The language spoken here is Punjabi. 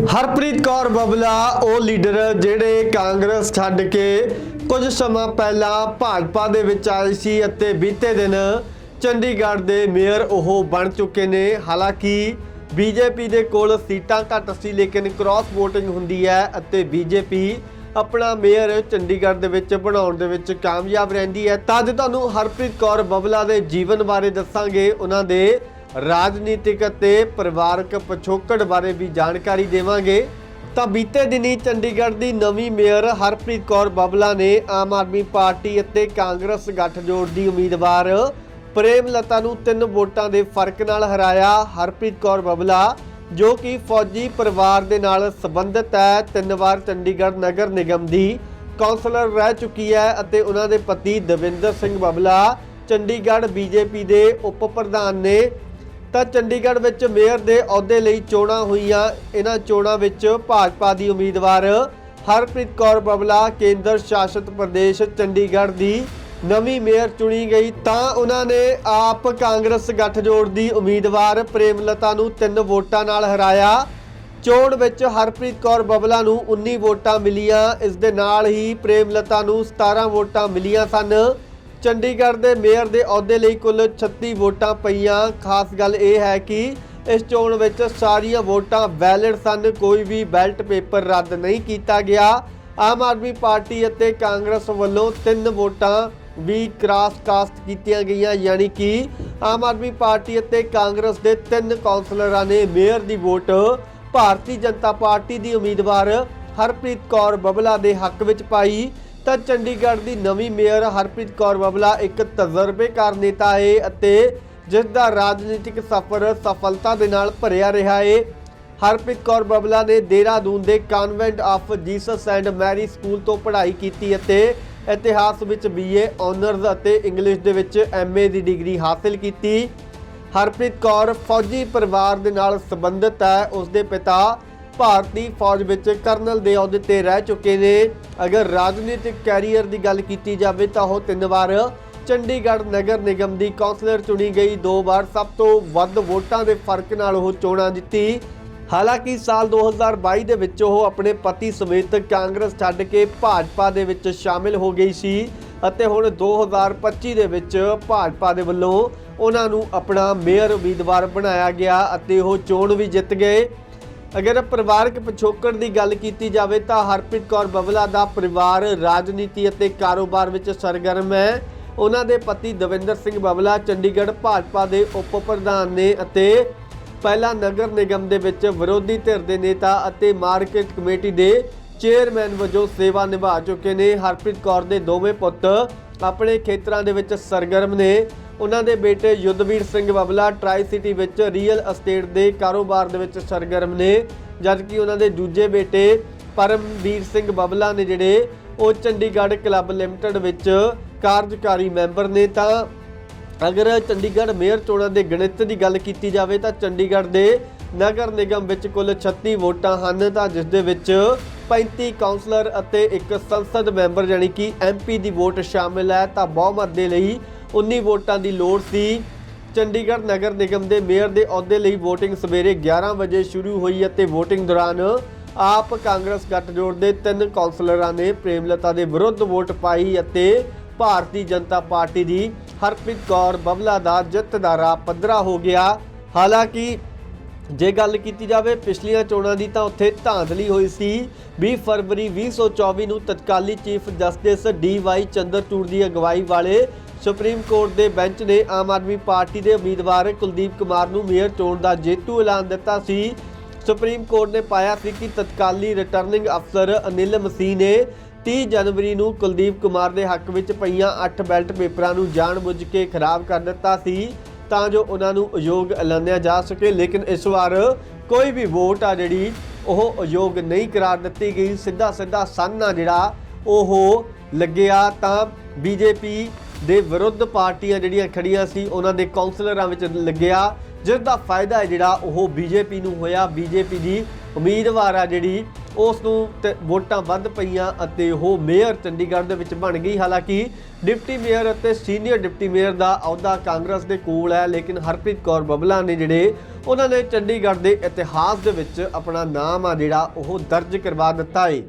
ਹਰਪ੍ਰੀਤ ਕੌਰ ਬਬਲਾ, ਉਹ ਲੀਡਰ ਜਿਹੜੇ ਕਾਂਗਰਸ ਛੱਡ ਕੇ ਕੁਝ ਸਮਾਂ ਪਹਿਲਾਂ ਭਾਜਪਾ ਦੇ ਵਿੱਚ ਆਏ ਸੀ ਅਤੇ ਬੀਤੇ ਦਿਨ ਚੰਡੀਗੜ੍ਹ ਦੇ ਮੇਅਰ ਉਹ ਬਣ ਚੁੱਕੇ ਨੇ। ਹਾਲਾਂਕਿ ਬੀਜੇਪੀ ਦੇ ਕੋਲ ਸੀਟਾਂ ਘੱਟ ਸੀ, ਲੇਕਿਨ ਕ੍ਰਾਸ VOTING ਹੁੰਦੀ ਹੈ ਅਤੇ ਬੀਜੇਪੀ ਆਪਣਾ ਮੇਅਰ ਚੰਡੀਗੜ੍ਹ ਦੇ ਵਿੱਚ ਬਣਾਉਣ ਦੇ ਵਿੱਚ ਕਾਮਯਾਬ ਰਹਿੰਦੀ ਹੈ। ਤਾਂ ਅੱਜ ਤੁਹਾਨੂੰ ਹਰਪ੍ਰੀਤ ਕੌਰ ਬਬਲਾ ਦੇ ਜੀਵਨ ਬਾਰੇ ਦੱਸਾਂਗੇ। ਉਹਨਾਂ ਦੇ ਰਾਜਨੀਤਿਕ ਅਤੇ ਪਰਿਵਾਰਕ ਪਿਛੋਕੜ ਬਾਰੇ ਵੀ ਜਾਣਕਾਰੀ ਦੇਵਾਂਗੇ। ਤਾਂ ਬੀਤੇ ਦਿਨੀ ਚੰਡੀਗੜ੍ਹ ਦੀ ਨਵੀਂ ਮੇਅਰ ਹਰਪ੍ਰੀਤ ਕੌਰ ਬਬਲਾ ਨੇ ਆਮ ਆਦਮੀ ਪਾਰਟੀ ਅਤੇ ਕਾਂਗਰਸ ਗੱਠਜੋੜ ਦੀ ਉਮੀਦਵਾਰ ਪ੍ਰੇਮ ਲਤਾ ਨੂੰ ਤਿੰਨ ਵੋਟਾਂ ਦੇ ਫ਼ਰਕ ਨਾਲ ਹਰਾਇਆ ਹਰਪ੍ਰੀਤ ਕੌਰ ਬਬਲਾ, ਜੋ ਕਿ ਫੌਜੀ ਪਰਿਵਾਰ ਦੇ ਨਾਲ ਸੰਬੰਧਿਤ ਹੈ। ਤਿੰਨ ਵਾਰ ਚੰਡੀਗੜ੍ਹ ਨਗਰ ਨਿਗਮ ਦੀ ਕਾਉਂਸਲਰ ਰਹਿ ਚੁੱਕੀ ਹੈ ਅਤੇ ਉਹਨਾਂ ਦੇ ਪਤੀ ਦਵਿੰਦਰ ਸਿੰਘ ਬਬਲਾ, ਚੰਡੀਗੜ੍ਹ ਬੀਜੇਪੀ ਦੇ ਉਪ ਪ੍ਰਧਾਨ ਨੇ ਤਾਂ ਚੰਡੀਗੜ੍ਹ ਵਿੱਚ ਮੇਅਰ ਦੇ ਅਹੁਦੇ ਲਈ ਚੋਣਾਂ ਹੋਈਆਂ। ਇਹਨਾਂ ਚੋਣਾਂ ਵਿੱਚ ਭਾਜਪਾ ਦੀ ਉਮੀਦਵਾਰ ਹਰਪ੍ਰੀਤ ਕੌਰ ਬਬਲਾ, ਕੇਂਦਰ ਸ਼ਾਸਿਤ ਪ੍ਰਦੇਸ਼ ਚੰਡੀਗੜ੍ਹ ਦੀ ਨਵੀਂ ਮੇਅਰ ਚੁਣੀ ਗਈ। ਤਾਂ ਉਹਨਾਂ ਨੇ ਆਪ ਕਾਂਗਰਸ ਗੱਠਜੋੜ ਦੀ ਉਮੀਦਵਾਰ ਪ੍ਰੇਮਲਤਾ ਨੂੰ ਤਿੰਨ ਵੋਟਾਂ ਨਾਲ ਹਰਾਇਆ। ਚੋਣ ਵਿੱਚ ਹਰਪ੍ਰੀਤ ਕੌਰ ਬਬਲਾ ਨੂੰ 19 ਵੋਟਾਂ ਮਿਲੀਆਂ। ਇਸ ਦੇ ਨਾਲ ਹੀ ਪ੍ਰੇਮਲਤਾ ਨੂੰ 17 ਵੋਟਾਂ ਮਿਲੀਆਂ ਸਨ। ਚੰਡੀਗੜ੍ਹ ਦੇ ਮੇਅਰ ਦੇ ਅਹੁਦੇ ਲਈ ਕੁੱਲ 36 ਵੋਟਾਂ ਪਈਆਂ। ਖਾਸ ਗੱਲ ਇਹ ਹੈ ਕਿ ਇਸ ਚੋਣ ਵਿੱਚ ਸਾਰੀਆਂ ਵੋਟਾਂ ਵੈਲਿਡ ਸਨ, ਕੋਈ ਵੀ ਬੈਲਟ ਪੇਪਰ ਰੱਦ ਨਹੀਂ ਕੀਤਾ ਗਿਆ। ਆਮ ਆਦਮੀ ਪਾਰਟੀ ਅਤੇ ਕਾਂਗਰਸ ਵੱਲੋਂ ਤਿੰਨ ਵੋਟਾਂ ਵੀ ਕ੍ਰਾਸ ਕਾਸਟ ਕੀਤੀਆਂ ਗਈਆਂ, ਯਾਨੀ ਕਿ ਆਮ ਆਦਮੀ ਪਾਰਟੀ ਅਤੇ ਕਾਂਗਰਸ ਦੇ ਤਿੰਨ ਕੌਂਸਲਰਾਂ ਨੇ ਮੇਅਰ ਦੀ ਵੋਟ ਭਾਰਤੀ ਜਨਤਾ ਪਾਰਟੀ ਦੀ ਉਮੀਦਵਾਰ ਹਰਪ੍ਰੀਤ ਕੌਰ ਬਬਲਾ ਦੇ ਹੱਕ ਵਿੱਚ ਪਾਈ। ਤਾਂ ਚੰਡੀਗੜ੍ਹ ਦੀ ਨਵੀਂ ਮੇਅਰ ਹਰਪ੍ਰੀਤ ਕੌਰ ਬਬਲਾ ਇੱਕ ਤਜਰਬੇਕਾਰ ਨੇਤਾ ਹੈ ਅਤੇ ਜਿਸ ਦਾ ਰਾਜਨੀਤਿਕ ਸਫ਼ਰ ਸਫਲਤਾ ਦੇ ਨਾਲ ਭਰਿਆ ਰਿਹਾ ਹੈ ਹਰਪ੍ਰੀਤ ਕੌਰ ਬਬਲਾ ਨੇ ਦੇਹਰਾਦੂਨ ਦੇ convent of Jesus and Mary school ਤੋਂ ਪੜ੍ਹਾਈ ਕੀਤੀ ਅਤੇ ਇਤਿਹਾਸ ਵਿੱਚ ਬੀਏ ਆਨਰਜ਼ ਅਤੇ ਇੰਗਲਿਸ਼ ਦੇ ਵਿੱਚ ਐਮਏ ਦੀ ਡਿਗਰੀ ਹਾਸਲ ਕੀਤੀ। ਹਰਪ੍ਰੀਤ ਕੌਰ ਫੌਜੀ ਪਰਿਵਾਰ ਦੇ ਨਾਲ ਸੰਬੰਧਿਤ ਹੈ। ਉਸ ਦੇ ਪਿਤਾ ਭਾਰਤੀ ਫੌਜ ਵਿੱਚ ਕਰਨਲ ਦੇ ਅਹੁਦੇ ਤੇ ਰਹਿ ਚੁੱਕੇ ਨੇ। ਅਗਰ ਰਾਜਨੀਤਿਕ ਕੈਰੀਅਰ ਦੀ ਗੱਲ ਕੀਤੀ ਜਾਵੇ ਤਾਂ ਉਹ ਤਿੰਨ ਵਾਰ ਚੰਡੀਗੜ੍ਹ ਨਗਰ ਨਿਗਮ ਦੀ ਕੌਂਸਲਰ ਚੁਣੀ ਗਈ। ਦੋ ਵਾਰ ਸਭ ਤੋਂ ਵੱਧ ਵੋਟਾਂ ਦੇ ਫ਼ਰਕ ਨਾਲ ਉਹ ਚੋਣਾਂ ਜਿੱਤੀ। ਹਾਲਾਂਕਿ ਸਾਲ 2022 ਦੇ ਵਿੱਚ ਉਹ ਆਪਣੇ ਪਤੀ ਸਮੇਤ ਕਾਂਗਰਸ ਛੱਡ ਕੇ ਭਾਜਪਾ ਦੇ ਵਿੱਚ ਸ਼ਾਮਿਲ ਹੋ ਗਈ ਸੀ ਅਤੇ ਹੁਣ 2025 ਦੇ ਵਿੱਚ ਭਾਜਪਾ ਦੇ ਵੱਲੋਂ ਉਹਨਾਂ ਨੂੰ ਆਪਣਾ ਮੇਅਰ ਉਮੀਦਵਾਰ ਬਣਾਇਆ ਗਿਆ ਅਤੇ ਉਹ ਚੋਣ ਵੀ ਜਿੱਤ ਗਏ। ਅਗਰ ਪਰਿਵਾਰਕ ਪਿਛੋਕੜ ਦੀ ਗੱਲ ਕੀਤੀ ਜਾਵੇ ਤਾਂ ਹਰਪ੍ਰੀਤ ਕੌਰ ਬਬਲਾ ਦਾ ਪਰਿਵਾਰ ਰਾਜਨੀਤੀ ਅਤੇ ਕਾਰੋਬਾਰ ਵਿੱਚ ਸਰਗਰਮ ਹੈ। ਉਹਨਾਂ ਦੇ ਪਤੀ ਦਵਿੰਦਰ ਸਿੰਘ ਬਬਲਾ ਚੰਡੀਗੜ੍ਹ ਭਾਜਪਾ ਦੇ ਉਪ ਪ੍ਰਧਾਨ ਨੇ ਅਤੇ ਪਹਿਲਾ ਨਗਰ ਨਿਗਮ ਦੇ ਵਿੱਚ ਵਿਰੋਧੀ ਧਿਰ ਦੇ ਨੇਤਾ ਅਤੇ ਮਾਰਕੀਟ ਕਮੇਟੀ ਦੇ ਚੇਅਰਮੈਨ ਵਜੋਂ ਸੇਵਾ ਨਿਭਾ ਚੁੱਕੇ ਨੇ। ਹਰਪ੍ਰੀਤ ਕੌਰ ਦੇ ਦੋਵੇਂ ਪੁੱਤ ਆਪਣੇ ਖੇਤਰਾਂ ਦੇ ਵਿੱਚ ਸਰਗਰਮ ਨੇ। ਉਹਨਾਂ ਦੇ ਬੇਟੇ ਯੁੱਧਵੀਰ ਸਿੰਘ ਬਬਲਾ ਟਰਾਈ ਸਿਟੀ ਵਿੱਚ ਰੀਅਲ ਅਸਟੇਟ ਦੇ ਕਾਰੋਬਾਰ ਦੇ ਵਿੱਚ ਸਰਗਰਮ ਨੇ। ਜਦਕਿ ਉਹਨਾਂ ਦੇ ਦੂਜੇ ਬੇਟੇ ਪਰਮਵੀਰ ਸਿੰਘ ਬਬਲਾ ਨੇ ਜਿਹੜੇ, ਉਹ ਚੰਡੀਗੜ੍ਹ ਕਲੱਬ ਲਿਮਟਿਡ ਵਿੱਚ ਕਾਰਜਕਾਰੀ ਮੈਂਬਰ ਨੇ। ਤਾਂ ਅਗਰ ਚੰਡੀਗੜ੍ਹ ਮੇਅਰ ਚੋਣਾਂ ਦੇ ਗਣਿਤ ਦੀ ਗੱਲ ਕੀਤੀ ਜਾਵੇ ਤਾਂ ਚੰਡੀਗੜ੍ਹ ਦੇ ਨਗਰ ਨਿਗਮ ਵਿੱਚ ਕੁੱਲ 36 ਵੋਟਾਂ ਹਨ। ਤਾਂ ਜਿਸ ਦੇ ਵਿੱਚ 35 ਕਾਉਂਸਲਰ ਅਤੇ ਇੱਕ ਸੰਸਦ ਮੈਂਬਰ ਯਾਨੀ ਕਿ ਐਮਪੀ ਦੀ ਵੋਟ ਸ਼ਾਮਿਲ ਹੈ। ਤਾਂ ਬਹੁਮਤ ਦੇ ਲਈ 19 ਵੋਟਾਂ ਦੀ ਲੋੜ ਸੀ। ਚੰਡੀਗੜ੍ਹ ਨਗਰ ਨਿਗਮ ਦੇ ਮੇਅਰ ਦੇ ਅਹੁਦੇ ਲਈ VOTING ਸਵੇਰੇ 11 ਵਜੇ ਸ਼ੁਰੂ ਹੋਈ ਅਤੇ VOTING ਦੌਰਾਨ ਆਪ ਕਾਂਗਰਸ ਗੱਠਜੋੜ ਦੇ ਤਿੰਨ ਕੌਂਸਲਰਾਂ ਨੇ ਪ੍ਰੇਮਲਤਾ ਦੇ ਵਿਰੁੱਧ ਵੋਟ ਪਾਈ ਅਤੇ ਭਾਰਤੀ ਜਨਤਾ ਪਾਰਟੀ ਦੀ ਹਰਪ੍ਰੀਤ ਕੌਰ ਬਬਲਾ ਦਾ ਜਿੱਤ ਦਾ ਰਾਹ ਪੱਧਰਾ ਹੋ ਗਿਆ। ਹਾਲਾਂਕਿ ਜੇ ਗੱਲ ਕੀਤੀ ਜਾਵੇ ਪਿਛਲੀਆਂ ਚੋਣਾਂ ਦੀ ਤਾਂ ਉੱਥੇ ਧਾਂਦਲੀ ਹੋਈ ਸੀ। 20 ਫਰਵਰੀ 2024 ਨੂੰ ਤਤਕਾਲੀ chief justice D Y Chandrachud ਦੀ ਅਗਵਾਈ ਵਾਲੇ ਸੁਪਰੀਮ ਕੋਰਟ ਦੇ ਬੈਂਚ ਨੇ ਆਮ ਆਦਮੀ ਪਾਰਟੀ ਦੇ ਉਮੀਦਵਾਰ ਕੁਲਦੀਪ ਕੁਮਾਰ ਨੂੰ ਮੇਅਰ ਚੋਣ ਦਾ ਜੇਤੂ ਐਲਾਨ ਦਿੱਤਾ ਸੀ। ਸੁਪਰੀਮ ਕੋਰਟ ਨੇ ਪਾਇਆ ਸੀ ਕਿ ਤਤਕਾਲੀ ਰਿਟਰਨਿੰਗ ਅਫਸਰ ਅਨਿਲ ਮਸੀਹ ਨੇ 30 ਜਨਵਰੀ ਨੂੰ ਕੁਲਦੀਪ ਕੁਮਾਰ ਦੇ ਹੱਕ ਵਿੱਚ ਪਈਆਂ 8 ਬੈਲਟ ਪੇਪਰਾਂ ਨੂੰ ਜਾਣਬੁੱਝ ਕੇ ਖਰਾਬ ਕਰ ਦਿੱਤਾ ਸੀ ਤਾਂ ਜੋ ਉਹਨਾਂ ਨੂੰ ਅਯੋਗ ਐਲਾਨਿਆ ਜਾ ਸਕੇ। ਲੇਕਿਨ ਇਸ ਵਾਰ ਕੋਈ ਵੀ ਵੋਟ ਆ ਜਿਹੜੀ, ਉਹ ਅਯੋਗ ਨਹੀਂ ਕਰਾਰ ਦਿੱਤੀ ਗਈ। ਸਿੱਧਾ ਸਿੱਧਾ ਸੰਨ ਆ ਜਿਹੜਾ, ਉਹ ਲੱਗਿਆ ਤਾਂ ਬੀਜੇਪੀ ਦੇ ਵਿਰੁੱਧ ਪਾਰਟੀਆਂ ਜਿਹੜੀਆਂ ਖੜੀਆਂ ਸੀ, ਉਹਨਾਂ ਦੇ ਕਾਉਂਸਲਰਾਂ ਵਿੱਚ ਲੱਗਿਆ, ਜਿਸ ਦਾ ਫਾਇਦਾ ਹੈ ਜਿਹੜਾ ਉਹ ਬੀਜੇਪੀ ਨੂੰ ਹੋਇਆ। ਬੀਜੇਪੀ ਦੀ ਉਮੀਦਵਾਰ ਆ ਜਿਹੜੀ, ਉਸ ਨੂੰ ਤੇ ਵੋਟਾਂ ਵੱਧ ਪਈਆਂ ਅਤੇ ਉਹ ਮੇਅਰ ਚੰਡੀਗੜ੍ਹ ਦੇ ਵਿੱਚ ਬਣ ਗਈ। ਹਾਲਾਂਕਿ ਡਿਪਟੀ ਮੇਅਰ ਅਤੇ ਸੀਨੀਅਰ ਡਿਪਟੀ ਮੇਅਰ ਦਾ ਅਹੁਦਾ ਕਾਂਗਰਸ ਦੇ ਕੋਲ ਹੈ, ਲੇਕਿਨ ਹਰਪ੍ਰੀਤ ਕੌਰ ਬਬਲਾ ਨੇ ਜਿਹੜੇ, ਉਹਨਾਂ ਨੇ ਚੰਡੀਗੜ੍ਹ ਦੇ ਇਤਿਹਾਸ ਦੇ ਵਿੱਚ ਆਪਣਾ ਨਾਮ ਆ ਜਿਹੜਾ ਉਹ ਦਰਜ ਕਰਵਾ ਦਿੱਤਾ ਹੈ